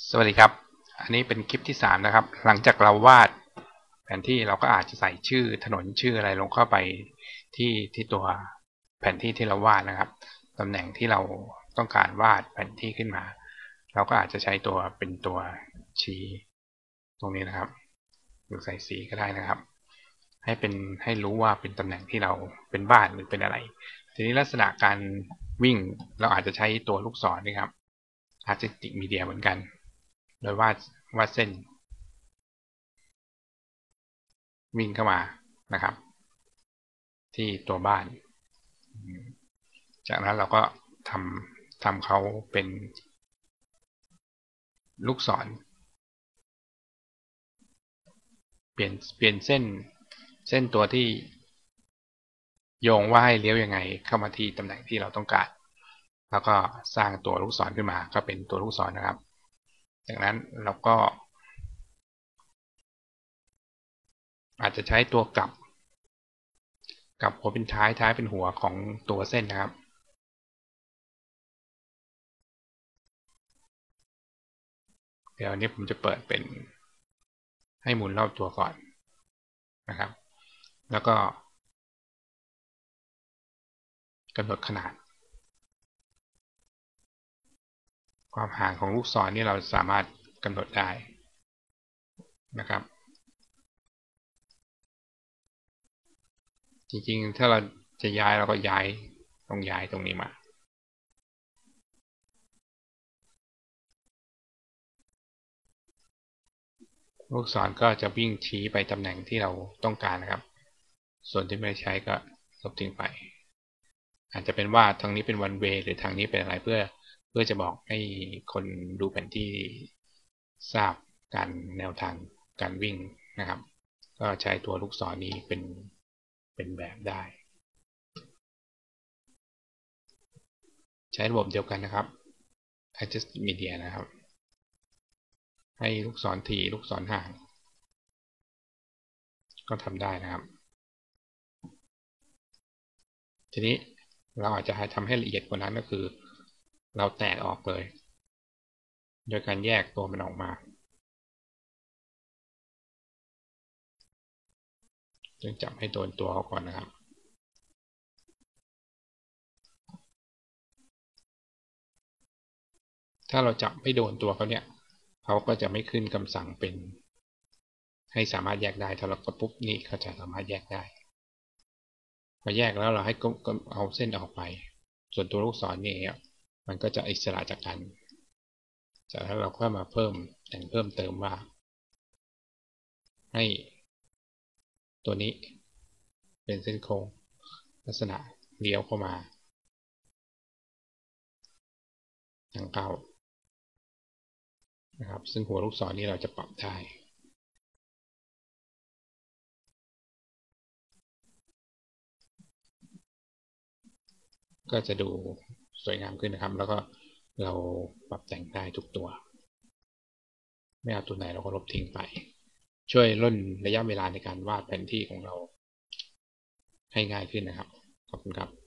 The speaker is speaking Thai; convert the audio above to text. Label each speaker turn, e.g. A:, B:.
A: สวัสดีครับ อันนี้เป็นคลิปที่สามนะครับ หลังจากเราวาดแผนที่เราก็อาจจะใส่ชื่อถนนชื่ออะไรลงเข้าไปที่ที่ตัวแผนที่ที่เราวาดนะครับ ตำแหน่งที่เราต้องการวาดแผนที่ขึ้นมา เราก็อาจจะใช้ตัวเป็นตัวชี้ตรงนี้นะครับหรือใส่สีก็ได้นะครับ ให้เป็นให้รู้ว่าเป็นตำแหน่งที่เราเป็นบ้านหรือเป็นอะไร ทีนี้ลักษณะการวิ่งเราอาจจะใช้ตัวลูกศรนนะครับ Artistic Media เหมือนกัน โดยวาดวาดเส้น วิ่งเข้ามานะครับ ที่ตัวบ้าน จากนั้นเราก็ทำทำเขาเป็นลูกศร เปลี่ยนเปลี่ยนเส้นเส้นตัวที่โยงว่าให้เลี้ยวยังไงเข้ามาที่ตำแหน่งที่เราต้องการ แล้วก็สร้างตัวลูกศรขึ้นมาก็เป็นตัวลูกศรนะครับ จากนั้นเราก็ อาจจะใช้ตัวกลับกลับหัวเป็นท้ายท้ายเป็นหัวของตัวเส้นนะครับ เดี๋ยวนี้ผมจะเปิดเป็นให้หมุนรอบตัวก่อนนะครับ แล้วก็กำหนดขนาด ความห่างของลูกศรนี่เราสามารถกำหนดได้นะครับ จริงๆ ถ้าเราจะย้ายเราก็ย้ายต้องย้ายตรงนี้มาลูกศรก็จะวิ่งชี้ไปตำแหน่งที่เราต้องการนะครับ ส่วนที่ไม่ใช้ก็ลบทิ้งไป อาจจะเป็นว่าทางนี้เป็นวันเวหรือทางนี้เป็นอะไรเพื่อ เพื่อจะบอกให้คนดูแผนที่ทราบการแนวทางการวิ่งนะครับ ก็ใช้ตัวลูกศรนี้เป็นเป็นแบบได้ ใช้ระบบเดียวกันนะครับ adjust media นะครับ ให้ลูกศรถี่ลูกศรห่าง ก็ทำได้นะครับ ทีนี้เราอาจจะทำให้ละเอียดกว่านั้นก็คือ เราแตกออกเลย โดยการแยกตัวมันออกมา จึงจับให้โดนตัวเขาก่อนนะครับถ้าเราจับไม่โดนตัวเขาเนี่ยเขาก็จะไม่ขึ้นคำสั่งเป็น ให้สามารถแยกได้ถ้าเรากดปุ๊บนี่เขาจะสามารถแยกได้พอแยกแล้วเราให้เอาเส้นออกไป ส่วนตัวลูกศรนี่ มันก็จะอิสระจากกัน จากนั้นเราก็มาเพิ่มแต่งเพิ่มเติมว่า ให้ตัวนี้เป็นเส้นโค้งลักษณะเลี้ยวเข้ามาทางเก้านะครับ ซึ่งหัวลูกศรนี้เราจะปรับได้ก็จะดู สวยงามขึ้นนะครับ แล้วก็เราปรับแต่งได้ทุกตัว ไม่เอาตัวไหนเราก็ลบทิ้งไป ช่วยลดระยะเวลาในการวาดแผนที่ของเราให้ง่ายขึ้นนะครับ ขอบคุณครับ